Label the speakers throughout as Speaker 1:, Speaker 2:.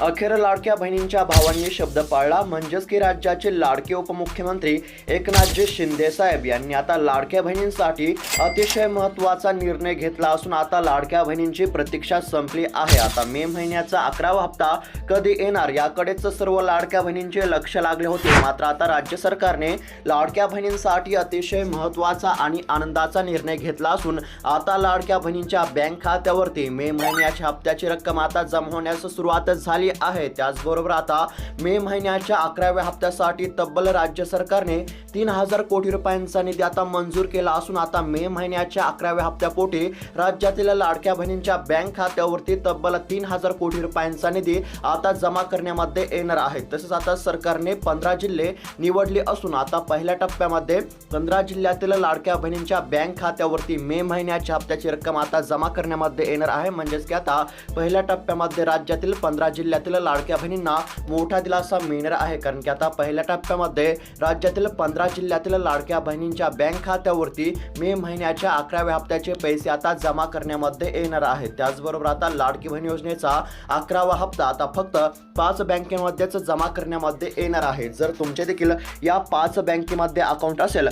Speaker 1: अखेर लाडक्या बहिणींच्या भावांनी शब्द पाळला. म्हणजेच की राज्याचे लाडके उपमुख्यमंत्री एकनाथजी शिंदे साहेब यांनी आता लाडक्या बहिणींसाठी अतिशय महत्त्वाचा निर्णय घेतला असून आता लाडक्या बहिणींची प्रतीक्षा संपली आहे. आता मे महिन्याचा अकरावा हप्ता कधी येणार याकडेच सर्व लाडक्या बहिणींचे लक्ष लागले होते. मात्र आता राज्य सरकारने लाडक्या बहिणींसाठी अतिशय महत्त्वाचा आणि आनंदाचा निर्णय घेतला असून आता लाडक्या बहिणींच्या बँक खात्यावरती मे महिन्याच्या हप्त्याची रक्कम आता जमा होण्यास सुरुवात झाली आहे. त्याचबरोबर आता मे महिन्याच्या अकराव्या हप्त्यासाठी तब्बल राज्य सरकारने तीन हजार कोटी रुपयांचा निधी आता मंजूर केला असून आता मे महिन्याच्या अकराव्या हप्त्यापोटी राज्यातील लाडक्या बहिणींच्या बँक खात्यावरती तब्बल तीन हजार कोटी रुपयांचा निधी आता जमा करण्यामध्ये येणार आहे. तसेच आता सरकारने पंधरा जिल्हे निवडले असून आता पहिल्या टप्प्यामध्ये पंधरा जिल्ह्यातील लाडक्या बहिणींच्या बँक खात्यावरती मे महिन्याच्या हप्त्याची रक्कम आता जमा करण्यामध्ये येणार आहे. म्हणजेच की आता पहिल्या टप्प्यामध्ये राज्यातील पंधरा राज्यातील लाडक्या बहिणींना मोठा दिलासा मिळणार आहे. कारण की आता पहिल्या टप्प्यामध्ये राज्यातील पंधरा जिल्ह्यातील लाडक्या बहिणींच्या बँक खात्यावरती मे महिन्याच्या अकराव्या हप्त्याचे पैसे आता जमा करण्यामध्ये येणार आहेत. त्याचबरोबर आता लाडकी बहीण योजनेचा अकरावा हप्ता आता फक्त पाच बँकेमध्येच जमा करण्यामध्ये येणार आहे. जर तुमचे देखील या पाच बँकेमध्ये अकाउंट असेल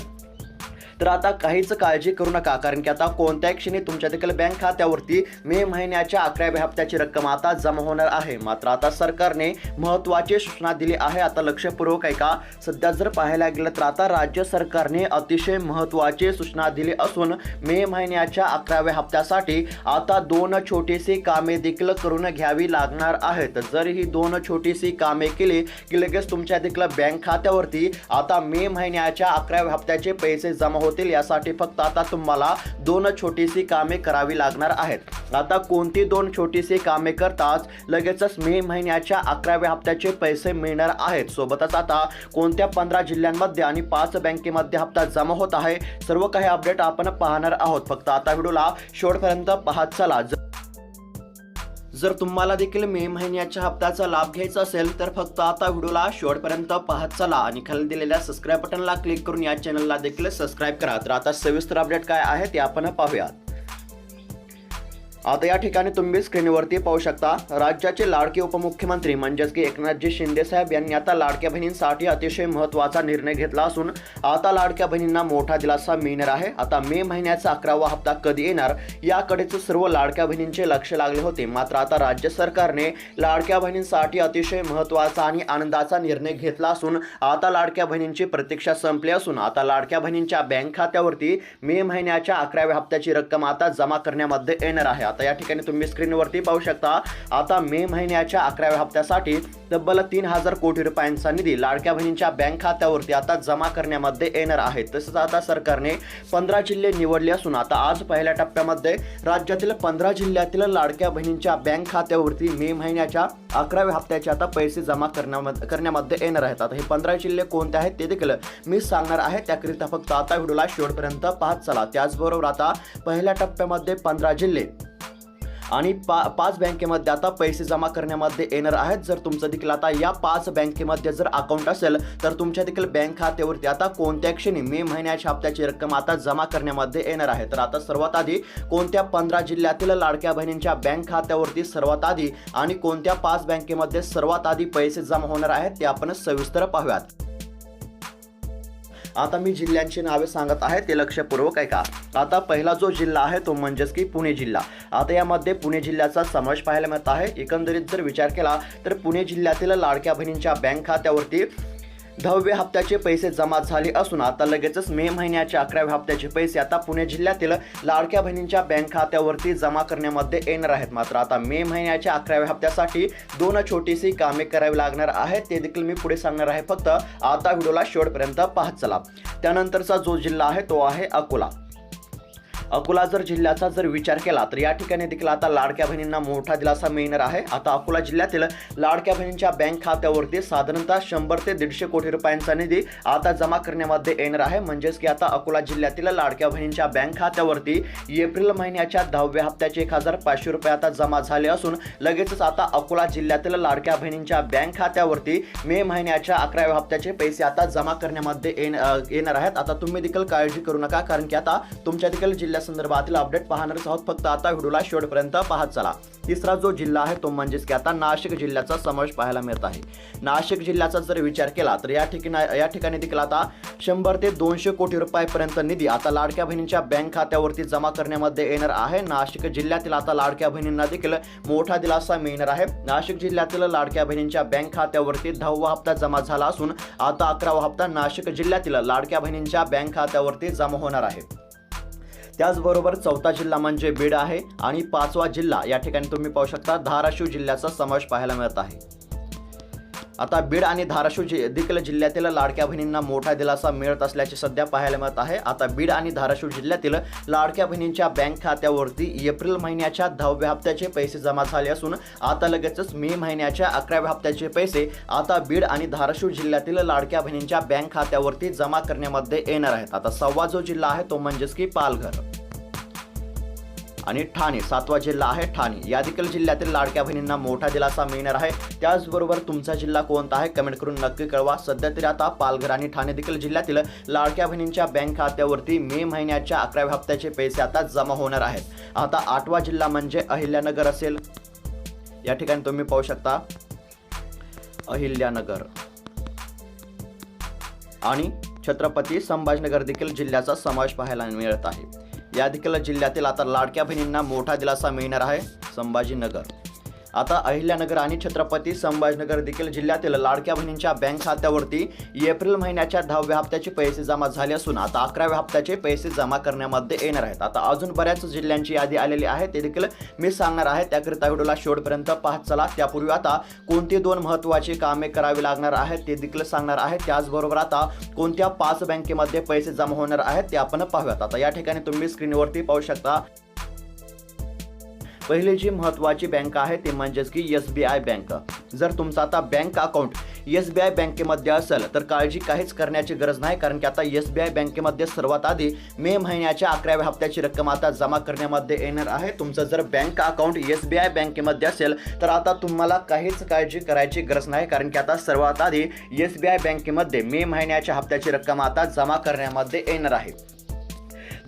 Speaker 1: तर आता काहीच काळजी करू नका कारण की आता कोणत्याही क्षणी तुमच्या देखील बँक खात्यावरती मे महिन्याच्या अकराव्या हप्त्याची रक्कम आता जमा होणार आहे. मात्र आता सरकारने महत्त्वाची सूचना दिली आहे. आता लक्षपूर्वक आहे का सध्या जर पाहायला गेलं तर आता राज्य सरकारने अतिशय महत्त्वाची सूचना दिली असून मे महिन्याच्या अकराव्या हप्त्यासाठी आता दोन छोटीशी कामे देखील करून घ्यावी लागणार आहेत. जर ही दोन छोटीशी कामे केली की लगेच तुमच्या देखील बँक खात्यावरती आता मे महिन्याच्या अकराव्या हप्त्याचे पैसे जमा होतील यासाठी फक्त आता तुम्हाला दोन छोटीशी कामे करावी लागणार आहेत. आता कोणती दोन छोटीशी कामे करताच लगेचच मे महिन्याच्या अकराव्या हप्त्याचे पैसे मिळणार आहेत. सोबतच आता कोणत्या पंधरा जिल्ह्यांमध्ये आणि पाच बँकेमध्ये हप्ता जमा होत आहे सर्व काही अपडेट आपण पाहणार आहोत. फक्त आता व्हिडिओला शेवटपर्यंत पाहत चला. जर तुम्हाला देखील मे महिन्याच्या हप्त्याचा लाभ घ्यायचा असेल तर फक्त आता व्हिडिओला शेवटपर्यंत पाहत चला आणि खाली दिलेल्या सबस्क्राईब बटनला क्लिक करून या चॅनलला देखील सबस्क्राईब करा. तर आता सविस्तर अपडेट काय आहे ते आपण पाहूयात. आता या ठिकाणी तुम्ही स्क्रीनवरती पाहू शकता राज्याचे लाडके उपमुख्यमंत्री म्हणजेच की एकनाथजी शिंदे साहेब यांनी आता लाडक्या बहिणींसाठी अतिशय महत्त्वाचा निर्णय घेतला असून आता लाडक्या बहिणींना मोठा दिलासा मिळणार आहे. आता मे महिन्याचा अकरावा हप्ता कधी येणार याकडेच सर्व लाडक्या बहिणींचे लक्ष लागले होते. मात्र आता राज्य सरकारने लाडक्या बहिणींसाठी अतिशय महत्त्वाचा आणि आनंदाचा निर्णय घेतला असून आता लाडक्या बहिणींची प्रतीक्षा संपली असून आता लाडक्या बहिणींच्या बँक खात्यावरती मे महिन्याच्या अकराव्या हप्त्याची रक्कम आता जमा करण्यामध्ये येणार आहे. आता या ठिकाणी तुम्ही स्क्रीनवरती पाहू शकता आता मे महिन्याच्या अकराव्या हप्त्यासाठी तब्बल तीन हजार कोटी रुपयांचा निधी लाडक्या बहिणींच्या बँक खात्यावरती आता जमा करण्यामध्ये येणार आहे. तसंच आता सरकारने पंधरा जिल्हे निवडले असून आता आज पहिल्या टप्प्यामध्ये राज्यातील पंधरा जिल्ह्यातील लाडक्या बहिणींच्या बँक खात्यावरती मे महिन्याच्या अकराव्या हप्त्याचे आता पैसे जमा करण्यामध्ये करण्यामध्ये येणार आहेत. आता हे पंधरा जिल्हे कोणते आहेत ते देखील मी सांगणार आहे. त्याकरिता फक्त आता व्हिडिओला शेवटपर्यंत पाहत चला. त्याचबरोबर आता पहिल्या टप्प्यामध्ये पंधरा जिल्हे आणि पा पाच बँकेमध्ये आता पैसे जमा करण्यामध्ये येणार आहेत. जर तुमचं देखील आता या पाच बँकेमध्ये जर अकाउंट असेल तर तुमच्या देखील बँक खात्यावरती आता कोणत्या क्षणी मे महिन्याच्या हप्त्याची रक्कम आता जमा करण्यामध्ये येणार आहे? तर आता सर्वात आधी कोणत्या पंधरा जिल्ह्यातील लाडक्या बहिणींच्या बँक खात्यावरती सर्वात आधी आणि कोणत्या पाच बँकेमध्ये सर्वात आधी पैसे जमा होणार आहेत ते आपण सविस्तर पाहूयात. आता मी जिल्ह्यांची नावे सांगत आहे ते लक्षपूर्वक ऐका. आता पहिला जो जिल्हा आहे तो म्हणजेच की पुणे जिल्हा. आता यामध्ये पुणे जिल्ह्याचा समावेश पाहायला मिळत आहे. एकंदरीत जर विचार केला तर पुणे जिल्ह्यातील लाडक्या बहिणींच्या बँक खात्यावरती दहाव्या हप्त्याचे पैसे जमा झाले असून आता लगेचच मे महिन्याच्या अकराव्या हप्त्याचे पैसे आता पुणे जिल्ह्यातील लाडक्या बहिणींच्या बँक खात्यावरती जमा करण्यामध्ये येणार आहेत. मात्र आता मे महिन्याच्या अकराव्या हप्त्यासाठी दोन छोटीशी कामे करावी लागणार आहेत. ते देखील मी पुढे सांगणार आहे. फक्त आता व्हिडिओला शेवटपर्यंत पाहत चला. त्यानंतरचा जो जिल्हा आहे तो आहे अकोला. अकोला जर जिल्ह्याचा जर विचार केला तर या ठिकाणी देखील आता लाडक्या बहिणींना मोठा दिलासा मिळणार आहे. आता अकोला जिल्ह्यातील लाडक्या बहिणींच्या बँक खात्यावरती साधारणतः शंभर ते दीडशे कोटी रुपयांचा निधी आता जमा करण्यामध्ये येणार आहे. म्हणजेच की आता अकोला जिल्ह्यातील लाडक्या बहिणींच्या बँक खात्यावरती एप्रिल महिन्याच्या दहाव्या हप्त्याचे एक हजार पाचशे रुपये आता जमा झाले असून लगेचच आता अकोला जिल्ह्यातील लाडक्या बहिणींच्या बँक खात्यावरती मे महिन्याच्या अकराव्या हप्त्याचे पैसे आता जमा करण्यामध्ये येणार आहेत. आता तुम्ही देखील काळजी करू नका कारण की आता तुमच्या देखील जिल्ह्या संदर्भातील अपडेट पाहणारच आहोत. फक्त आता व्हिडिओला शेवटपर्यंत पाहत चला. तिसरा जो जिल्हा आहे तो म्हणजेच की आता नाशिक जिल्ह्याचा समावेश पाहायला मिळत आहे. नाशिक जिल्ह्याचा जर विचार केला तर या ठिकाणी या ठिकाणी देखील आता शंभर ते दोनशे कोटी रुपयापर्यंत निधी आता लाडक्या बहिणींच्या बँक खात्यावरती जमा करण्यामध्ये येणार आहे. नाशिक जिल्ह्यातील आता लाडक्या बहिणींना देखील मोठा दिलासा मिळणार आहे. नाशिक जिल्ह्यातील लाडक्या बहिणींच्या बँक खात्यावरती दहावा हप्ता जमा झाला असून आता अकरावा हप्ता नाशिक जिल्ह्यातील लाडक्या बहिणींच्या बँक खात्यावरती जमा होणार आहे. त्याचबरोबर चौथा जिल्हा म्हणजे बीड आहे आणि पाचवा जिल्हा या ठिकाणी तुम्ही पाहू शकता धाराशिव जिल्ह्याचा समावेश पाहायला मिळत आहे. आता बीड आणि धाराशिव जि देखील जिल्ह्यातील लाडक्या बहिणींना मोठा दिलासा मिळत असल्याचे सध्या पाहायला मिळत आहे. आता बीड आणि धाराशिव जिल्ह्यातील लाडक्या बहिणींच्या बँक खात्यावरती एप्रिल महिन्याच्या दहाव्या हप्त्याचे पैसे जमा झाले असून आता लगेचच मे महिन्याच्या अकराव्या हप्त्याचे पैसे आता बीड आणि धाराशिव जिल्ह्यातील लाडक्या बहिणींच्या बँक खात्यावरती जमा करण्यामध्ये येणार आहेत. आता सव्वा जो जिल्हा आहे तो म्हणजेच की पालघर. आणि ठाणे सातवा जिल्हा आहे ठाणे. या देखील जिल्ह्यातील लाडक्या बहिणींना मोठा दिलासा मिळणार आहे. त्याचबरोबर तुमचा जिल्हा कोणता आहे? कमेंट करून नक्की कळवा. सध्या तरी आता पालघर आणि ठाणे देखील जिल्ह्यातील लाडक्या बहिणींच्या बँक खात्यावरती मे महिन्याच्या अकराव्या हप्त्याचे पैसे आता जमा होणार आहेत. आता आठवा जिल्हा म्हणजे अहिल्यानगर असेल. या ठिकाणी तुम्ही पाहू शकता. अहिल्यानगर. आणि छत्रपती संभाजीनगर देखील जिल्ह्याचा समावेश पाहायला मिळत आहे. या देखील जिल्ह्यातील आता लाडक्या बहिणींना मोठा दिलासा मिळणार आहे संभाजीनगर. आता अहिल्यानगर आणि छत्रपती संभाजीनगर देखील जिल्ह्यातील लाडक्या बहिणींच्या बँक खात्यावरती एप्रिल महिन्याच्या दहाव्या हप्त्याचे पैसे जमा झाले असून आता अकराव्या हप्त्याचे पैसे जमा करण्यामध्ये येणार आहेत. आता अजून बऱ्याच जिल्ह्यांची यादी आलेली आहे. ते देखील मी सांगणार आहे. त्याकरिता व्हिडिओला शेवटपर्यंत पाहत चला. त्यापूर्वी आता कोणती दोन महत्त्वाची कामे करावी लागणार आहेत ते देखील सांगणार आहे. त्याचबरोबर आता कोणत्या पाच बँकेमध्ये पैसे जमा होणार आहेत ते आपण पाहूयात. आता या ठिकाणी तुम्ही स्क्रीनवरती पाहू शकता. पहिली जी महत्त्वाची बँक आहे ती म्हणजेच की एस बी आय बँक. जर तुमचं आता bank account S B I बँकेमध्ये असेल तर काळजी काहीच करण्याची गरज नाही कारण की आता एस बी आय बँकेमध्ये सर्वात आधी मे महिन्याच्या अकराव्या हप्त्याची रक्कम आता जमा करण्यामध्ये येणार आहे. तुमचं जर bank account S B I बँकेमध्ये असेल तर आता तुम्हाला काहीच काळजी करायची गरज नाही कारण की आता सर्वात आधी एस बी आय बँकेमध्ये मे महिन्याच्या हप्त्याची रक्कम आता जमा करण्यामध्ये येणार आहे.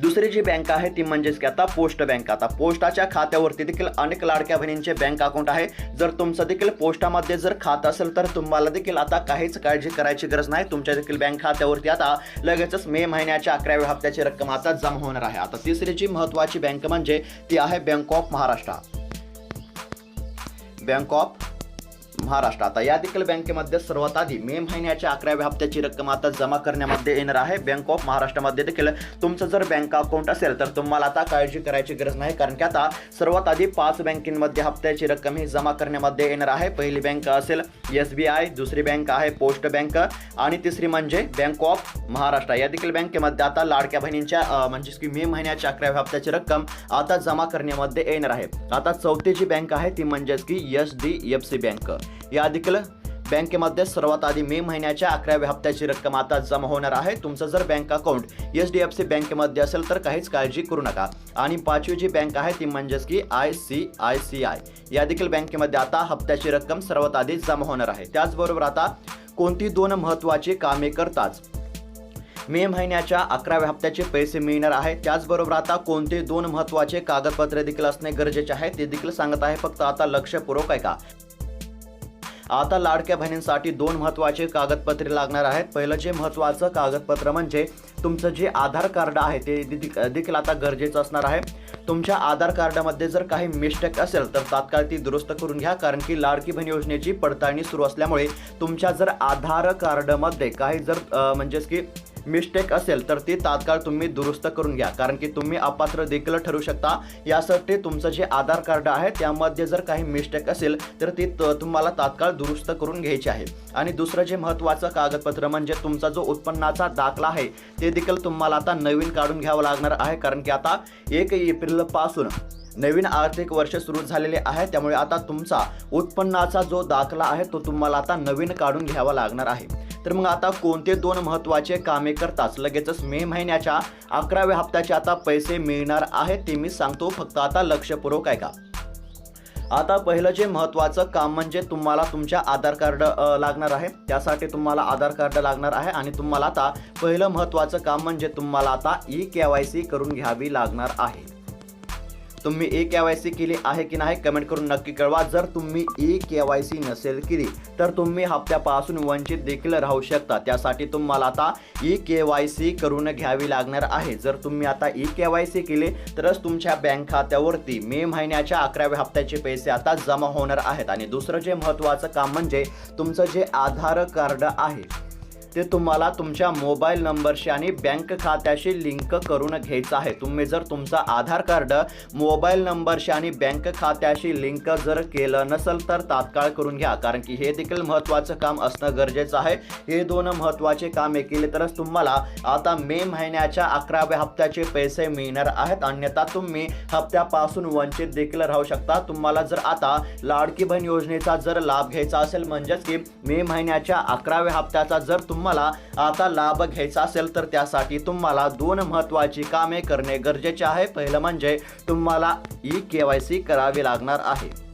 Speaker 1: दुसरी जी बँक आहे ती म्हणजेच की आता पोस्ट बँक. आता पोस्टाच्या खात्यावरती देखील अनेक लाडक्या बहिणींचे बँक अकाउंट आहे. जर तुमचं देखील पोस्टामध्ये जर खातं असेल तर तुम्हाला देखील आता काहीच काळजी करायची गरज नाही. तुमच्या देखील बँक खात्यावरती आता लगेचच मे महिन्याच्या अकराव्या हप्त्याची रक्कम आता जमा होणार आहे. आता तिसरी जी महत्त्वाची बँक म्हणजे ती आहे bank of Maharashtra. Bank of Maharashtra. आता या देखील बँकेमध्ये सर्वात आधी मे महिन्याच्या अकराव्या हप्त्याची रक्कम आता जमा करण्यामध्ये येणार आहे. बँक ऑफ महाराष्ट्रामध्ये देखील तुमचं जर बँक अकाउंट असेल तर तुम्हाला आता काळजी करायची गरज नाही कारण की आता सर्वात आधी पाच बँकेमध्ये हप्त्याची रक्कम ही जमा करण्यामध्ये येणार आहे. पहिली बँक असेल एस बी आय दुसरी बँक आहे पोस्ट बँक आणि तिसरी म्हणजे बँक ऑफ महाराष्ट्र या देखील बँकेमध्ये आता लाडक्या बहिणींच्या म्हणजेच की मे महिन्याच्या अकराव्या हप्त्याची रक्कम आता जमा करण्यामध्ये येणार आहे. आता चौथी जी बँक आहे ती म्हणजेच की H D F C bank या बँकेमध्ये सर्वात आधी मे महिन्याच्या अकराव्या हप्त्याची रक्कम आता जमा होणार आहे. तुमचं जर bank account H D F C बँकेमध्ये असेल तर काहीच काळजी करू नका. आणि पाचवी जी बँक आहे ती म्हणजेच की I C I C I. या देखील बँकेमध्ये आता हप्त्याची रक्कम सर्वात आधी जमा होणार आहे. त्याचबरोबर आता कोणती दोन महत्त्वाची कामे करताच मे महिन्याच्या अकराव्या हप्त्याचे पैसे मिळणार आहे. त्याचबरोबर आता कोणते दोन महत्त्वाचे कागदपत्रे देखील असणे गरजेचे आहे ते देखील सांगत आहे. फक्त आता लक्षपूर्वक आहे का? आता लाडक्या बहिणींसाठी दोन महत्त्वाचे कागदपत्रे लागणार आहेत. पहिलं जे महत्त्वाचं कागदपत्र म्हणजे तुमचं जे आधार कार्ड आहे ते देखील आता गरजेचं असणार आहे. तुमच्या आधार कार्डामध्ये जर काही मिस्टेक असेल तर तात्काळ ती दुरुस्त करून घ्या कारण की लाडकी बहीण योजनेची पडताळणी सुरू असल्यामुळे तुमच्या जर आधार कार्डमध्ये काही जर म्हणजेच की मिस्टेक असेल तर ती तात्काळ तुम्ही दुरुस्त करून घ्या. कारण की तुम्ही अपात्र देखील ठरू शकता. यासाठी तुमचं जे आधार कार्ड आहे त्यामध्ये जर काही मिस्टेक असेल तर ती त- तुम्हाला तात्काळ दुरुस्त करून घ्यायची आहे. आणि दुसरं जे महत्त्वाचं कागदपत्र म्हणजे तुमचा जो उत्पन्नाचा दाखला आहे ते देखील तुम्हाला आता नवीन काढून घ्यावं लागणार आहे. कारण की आता एक एप्रिलपासून नवीन आर्थिक वर्ष सुरू झालेले आहे. त्यामुळे आता तुमचा उत्पन्नाचा जो दाखला आहे तो तुम्हाला आता नवीन काढून घ्यावा लागणार आहे. तर मग आता कोणते दोन महत्त्वाचे कामे करताच लगेचच मे महिन्याच्या अकराव्या हप्त्याचे आता पैसे मिळणार आहेत ते मी सांगतो. फक्त आता लक्षपूर्वक ऐका. आता पहिलं जे महत्त्वाचं काम म्हणजे तुम्हाला तुमच्या आधार कार्ड लागणार आहे. त्यासाठी तुम्हाला आधार कार्ड लागणार आहे आणि तुम्हाला आता पहिलं महत्त्वाचं काम म्हणजे तुम्हाला आता ई के वाय सी करून घ्यावी लागणार आहे. तुम्ही ई के वाय सी केली आहे की नाही कमेंट करून नक्की कळवा. जर तुम्ही ई के वाय सी नसेल केली तर तुम्ही हप्त्यापासून वंचित देखील राहू शकता. त्यासाठी तुम्हाला आता ई के वाय सी करून घ्यावी लागणार आहे. जर तुम्ही आता ई के वाय सी केली तरच तुमच्या बँक खात्यावरती मे महिन्याच्या अकराव्या हप्त्याचे पैसे आता जमा होणार आहेत. आणि दुसरं जे महत्त्वाचं काम म्हणजे तुमचं जे आधार कार्ड आहे ते तुम्हाला तुमच्या मोबाईल नंबरशी आणि बँक खात्याशी लिंक करून घ्यायचं आहे. तुम्ही जर तुमचा आधार कार्ड मोबाईल नंबरशी आणि बँक खात्याशी लिंक जर केलं नसेल तर तात्काळ करून घ्या. कारण की हे देखील महत्त्वाचं काम असणं गरजेचं आहे. हे दोन महत्त्वाचे कामे केले तरच तुम्हाला आता मे महिन्याच्या अकराव्या हप्त्याचे पैसे मिळणार आहेत. अन्यथा तुम्ही हप्त्यापासून वंचित देखील राहू शकता. तुम्हाला जर आता लाडकी बहीण योजनेचा जर लाभ घ्यायचा असेल म्हणजेच की मे महिन्याच्या अकराव्या हप्त्याचा जर तुम्हाला तुम्हाला आता लाभ घ्यायचा असेल तर त्यासाठी तुम्हाला दोन महत्त्वाची कामे करणे गरजेचे आहे. पहिलं म्हणजे तुम्हाला ई के वाय सी करावी लागणार आहे.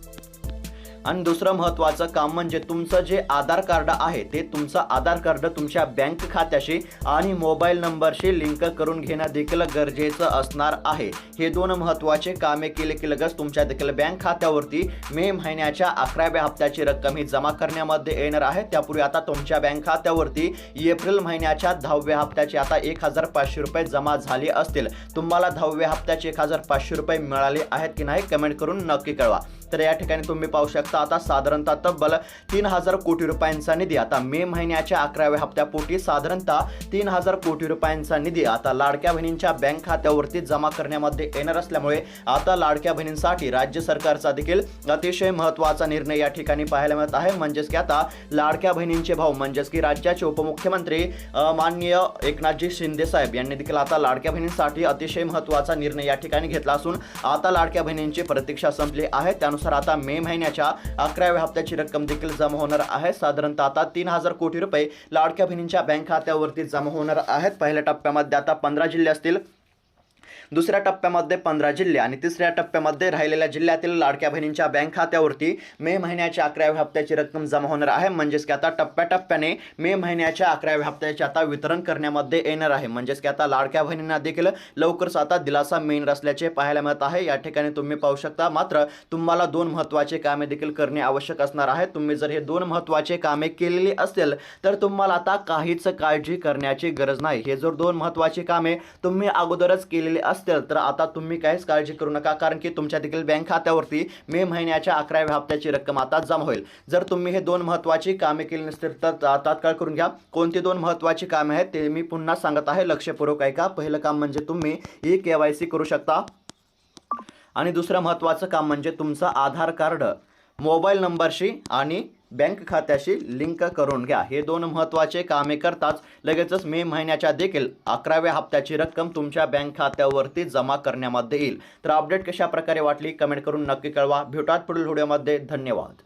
Speaker 1: आणि दुसरं महत्त्वाचं काम म्हणजे तुमचं जे आधार कार्ड आहे ते तुमचं आधार कार्ड तुमच्या बँक खात्याशी आणि मोबाईल नंबरशी लिंक करून घेणं देखील गरजेचं असणार आहे. हे दोन महत्त्वाचे कामे केले की लगेच तुमच्या देखील बँक खात्यावरती मे महिन्याच्या अकराव्या हप्त्याची रक्कम ही जमा करण्यामध्ये येणार आहे. त्यापूर्वी आता तुमच्या बँक खात्यावरती एप्रिल महिन्याच्या दहाव्या हप्त्याची आता एक हजार पाचशे रुपये जमा झाले असतील. तुम्हाला दहाव्या हप्त्याचे एक हजार पाचशे रुपये मिळाले आहेत की नाही कमेंट करून नक्की कळवा. तर या ठिकाणी तुम्ही पाहू शकता आता साधारणतः तब्बल तीन हजार कोटी रुपयांचा निधी आता मे महिन्याच्या अकराव्या हप्त्यापोटी साधारणतः तीन हजार कोटी रुपयांचा निधी आता लाडक्या बहिणींच्या बँक खात्यावरती जमा करण्यामध्ये येणार असल्यामुळे आता लाडक्या बहिणींसाठी राज्य सरकारचा देखील अतिशय महत्त्वाचा निर्णय या ठिकाणी पाहायला मिळत आहे. म्हणजेच की आता लाडक्या बहिणींचे भाऊ म्हणजेच की राज्याचे उपमुख्यमंत्री माननीय एकनाथजी शिंदे साहेब यांनी देखील आता लाडक्या बहिणींसाठी अतिशय महत्त्वाचा निर्णय या ठिकाणी घेतला असून आता लाडक्या बहिणींची प्रतीक्षा संपली आहे. त्यानुसार आता मे महिन्याच्या अकराव्या हप्त्याची रक्कम देखील जमा होणार आहे. साधारणतः आता तीन हजार कोटी रुपये लाडक्या बहिणींच्या बँक खात्यावरती जमा होणार आहेत. पहिल्या टप्प्यामध्ये आता पंधरा जिल्हे असतील. दुसऱ्या टप्प्यामध्ये पंधरा जिल्हे आणि तिसऱ्या टप्प्यामध्ये राहिलेल्या जिल्ह्यातील लाडक्या बहिणींच्या बँक खात्यावरती मे महिन्याच्या अकराव्या हप्त्याची रक्कम जमा होणार आहे. म्हणजेच की आता टप्प्याटप्प्याने मे महिन्याच्या अकराव्या हप्त्याचे आता वितरण करण्यामध्ये येणार आहे. म्हणजेच की आता लाडक्या बहिणींना देखील लवकरच आता दिलासा मिळणार असल्याचे पाहायला मिळत आहे. या ठिकाणी तुम्ही पाहू शकता मात्र तुम्हाला दोन महत्त्वाचे कामे देखील करणे आवश्यक असणार आहे. तुम्ही जर हे दोन महत्त्वाचे कामे केलेली असेल तर तुम्हाला आता काहीच काळजी करण्याची गरज नाही. हे जर दोन महत्त्वाची कामे तुम्ही अगोदरच केलेली असतील तर आता तुम्ही काहीच काळजी करू नका कारण की तुमच्या देखील बँक खात्यावरती मे महिन्याच्या अकराव्या हप्त्याची रक्कम आता जमा होईल. जर तुम्ही हे दोन महत्त्वाची कामे केली नसतील तर तात्काळ करून घ्या. कोणती दोन महत्त्वाची कामे आहेत ते मी पुन्हा सांगत आहे. लक्षपूर्वक ऐका. पहिलं काम म्हणजे तुम्ही ई के वाय सी करू शकता. आणि दुसरं महत्त्वाचं काम म्हणजे तुमचं आधार कार्ड मोबाईल नंबरशी आणि बँक खात्याशी लिंक करून घ्या. हे दोन महत्त्वाचे कामे करताच लगेचच मे महिन्याच्या देखील अकराव्या हप्त्याची रक्कम तुमच्या बँक खात्यावरती जमा करण्यामध्ये येईल. तर अपडेट कशा प्रकारे वाटली? कमेंट करून नक्की कळवा. भेटूयात पुढील व्हिडिओमध्ये. धन्यवाद.